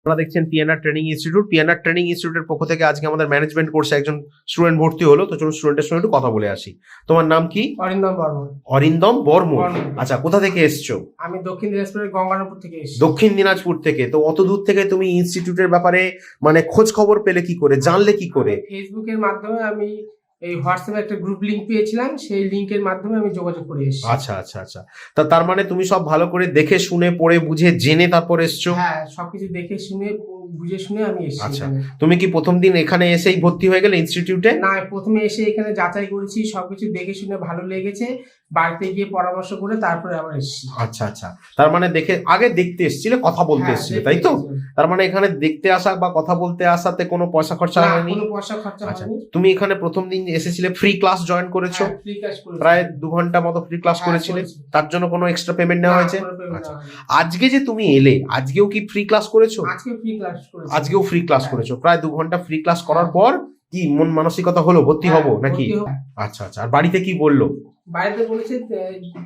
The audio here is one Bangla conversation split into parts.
আপনারা দেখছেন PNR training institute PNR training ইনস্টিটিউটের পক্ষ থেকে আজকে আমাদের ম্যানেজমেন্ট কোর্সে একজন স্টুডেন্ট ভর্তি হলো। তো চলুন স্টুডেন্টের সঙ্গে একটু কথা বলে আসি। তোমার নাম কি? অরিন্দম বর্মন। অরিন্দম বর্মন। আচ্ছা কোথা থেকে এসছো? আমি দক্ষিণ দিনাজপুরের গঙ্গারামপুর থেকে এসেছি। দক্ষিণ দিনাজপুর থেকে। তো অত দূর থেকে তুমি ইনস্টিটিউটের ব্যাপারে মানে খোঁজ খবর পেলে কি করে? জানলে কি করে? ফেসবুকের মাধ্যমে আমি এই হোয়াটসঅ্যাপে একটা গ্রুপ লিংক পেয়েছিলাম সেই লিংকের মাধ্যমে আমি যোগাযোগ করে এসেছি। আচ্ছা আচ্ছা আচ্ছা। তা তার মানে তুমি সব ভালো করে দেখে শুনে পড়ে বুঝে জেনে তারপর এসছো? হ্যাঁ সবকিছু দেখে শুনে বুঝে শুনে আমি এসেছি আচ্ছা। এখানে। তুমি কি প্রথম দিন এখানে এসেই ভর্তি হয়ে গেলে ইনস্টিটিউটে না প্রথমে এসে এখানে যাচাই করেছি সবকিছু দেখে শুনে ভালো লেগেছে বাড়িতে গিয়ে পরামর্শ করে তারপরে আবার এসেছি আচ্ছা আচ্ছা তার মানে দেখে আগে দেখতে এসেছিলে কথা বলতে হ্যাঁ, এসেছিলে তাই তো। তার মানে এখানে দেখতে আসা বা কথা বলতে আসাতে কোনো পয়সা খরচা না, হয়নি কোনো পয়সা খরচা আচ্ছা হয়নি তুমি এখানে প্রথম দিন এসেছিলে ফ্রি ক্লাস জয়েন করেছ হ্যাঁ, free class করেছি। প্রায় দু ঘণ্টা মতো ফ্রি ক্লাস হ্যাঁ, করেছিলে করেছি। তার জন্য কোনো এক্সট্রা পেমেন্ট নেওয়া না, হয়েছে কোনো payment আচ্ছা। নেওয়া হয়নি। আজকে যে তুমি এলে আজকেও কি ফ্রি ক্লাস করেছ আজকে ফ্রি ক্লাস করেছি আজকেও ফ্রি ক্লাস হ্যাঁ। করেছ। প্রায় দু ঘণ্টা ফ্রি ক্লাস করার পর কি মন মানসিকতা হলো? ভর্তি হব হব নাকি? আচ্ছা আচ্ছা। আর বাড়িতে কি বলল? বাড়িতে বলেছে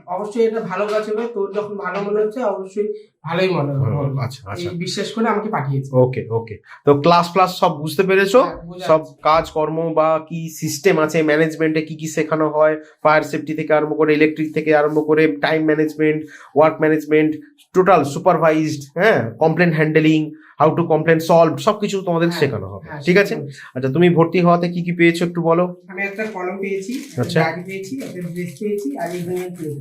অবশ্যই এটা ভালো কাজ হবে। তোর যখন ভালো মনে হচ্ছে অবশ্যই ভালোই মনে আচ্ছা আচ্ছা। বিশ্বাস করে আমাকে পাঠিয়েছে। ওকে ওকে। তো ক্লাস ক্লাস সব বুঝতে পেরেছ? হ্যাঁ, সব। কাজ কর্ম বা কি সিস্টেম আছে? ম্যানেজমেন্টে কি কি শেখানো হয়? ফায়ার সেফটি থেকে আরম্ভ করে ইলেকট্রিক থেকে আরম্ভ করে time management work management total supervised হ্যাঁ complain handling how to complain solve সবকিছু তোমাদের হ্যাঁ, শেখানো হবে। হ্যাঁ, ঠিক আছে? আচ্ছা তুমি ভর্তি হওয়াতে কি কি পেয়েছ একটু বলো? আমি একটা কলম পেয়েছি আচ্ছা। পেয়েছি পেয়েছি আর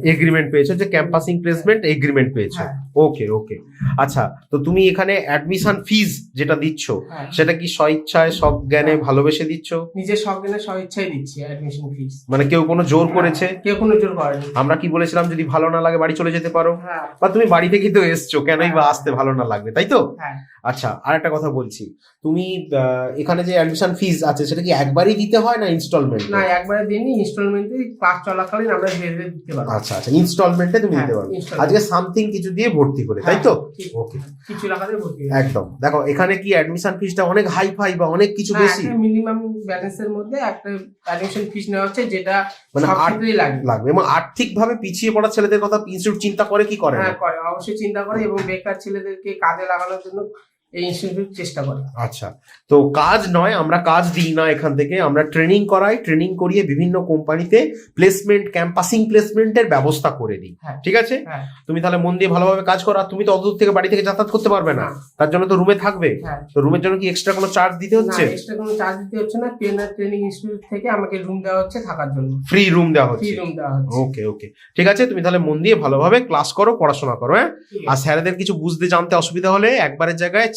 এগ্রিমেন্ট পেয়েছি। যে ক্যাম্পাসিং প্লেসমেন্ট এগ্রিমেন্ট পেয়েছ। ওকে ওকে আচ্ছা তো তুমি এখানে অ্যাডমিশন ফিজ যেটা দিচ্ছ হ্যাঁ। সেটা কি স্বইচ্ছায় সব জ্ঞানে ভালোবেসে দিচ্ছ? নিজের সব জ্ঞানে স্বইচ্ছায় দিচ্ছি অ্যাডমিশন ফিজ মানে কেউ কোনো জোর করেছে? কেউ কোনো জোর করেনি। আমরা কি বলেছিলাম যদি ভালো না লাগে বাড়ি চলে যেতে পারো? হ্যাঁ। বা তুমি বাড়ি থেকেই তো এসছো কেনই বা আসতে ভালো না লাগবে তাই তো? হ্যাঁ। আচ্ছা আর একটা কথা বলছি। তুমি এখানে যে অ্যাডমিশন ফিস আছে সেটা কি একবারই দিতে হয় না ইনস্টলমেন্ট না একবারে দিনই ইনস্টলমেন্টে ক্লাস চলাকালীন আমরা ধীরে ধীরে দিতে পারব। আচ্ছা আচ্ছা ইনস্টলমেন্টে তুমি হ্যাঁ, দিতে পারবে আজকে সামথিং কিছু দিয়ে ভর্তি করে তাই তো? হ্যাঁ, ওকে কিছু লাগাতে ভর্তি হয়ে একদম। দেখো এখানে কি অ্যাডমিশন ফিসটা অনেক হাই ফাই বা অনেক কিছু হ্যাঁ, বেশি? মিনিমাম ব্যালেন্সের মধ্যে একটা অ্যাডমিশন ফিস নেওয়া হচ্ছে যেটা মানে লাগে লাগবে। এবং আর্থিক ভাবে পিছিয়ে পড়া ছেলেদের কথা ইনস্টিটিউট চিন্তা করে কি করে হ্যাঁ করে অবশ্যই চিন্তা করে এবং বেকার ছেলেদেরকে কাজে লাগানোর জন্য এই ইনস্টিটিউট চেষ্টা করে। আচ্ছা তো কাজ নয় আমরা কাজ দিই না এখান থেকে। আমরা ট্রেনিং করাই ট্রেনিং করিয়ে বিভিন্ন কোম্পানিতে প্লেসমেন্ট ক্যাম্পাসিং প্লেসমেন্টের ব্যবস্থা করে দিই। ঠিক আছে? তুমি তাহলে মন দিয়ে ভালোভাবে কাজ করো আর তুমি তো অত দূর থেকে বাড়ি থেকে যাতায়াত করতে পারবে না। তার জন্য তো রুমে থাকবে। তো রুমের জন্য কি এক্সট্রা কোনো চার্জ দিতে হচ্ছে? এক্সট্রা কোনো চার্জ দিতে হচ্ছে না। পেনার ট্রেনিং ইনস্টিটিউট থেকে আমাকে রুম দেওয়া হচ্ছে থাকার জন্য। ফ্রি রুম দেওয়া ফ্রি হচ্ছে রুম দেওয়া হচ্ছে। ওকে ওকে ঠিক আছে? তুমি তাহলে মন দিয়ে ভালোভাবে ক্লাস করো পড়াশোনা করো হ্যাঁ? আর। স্যারেদের কিছু বুঝতে জানতে অসুবিধা হলে একবারের জায়গায়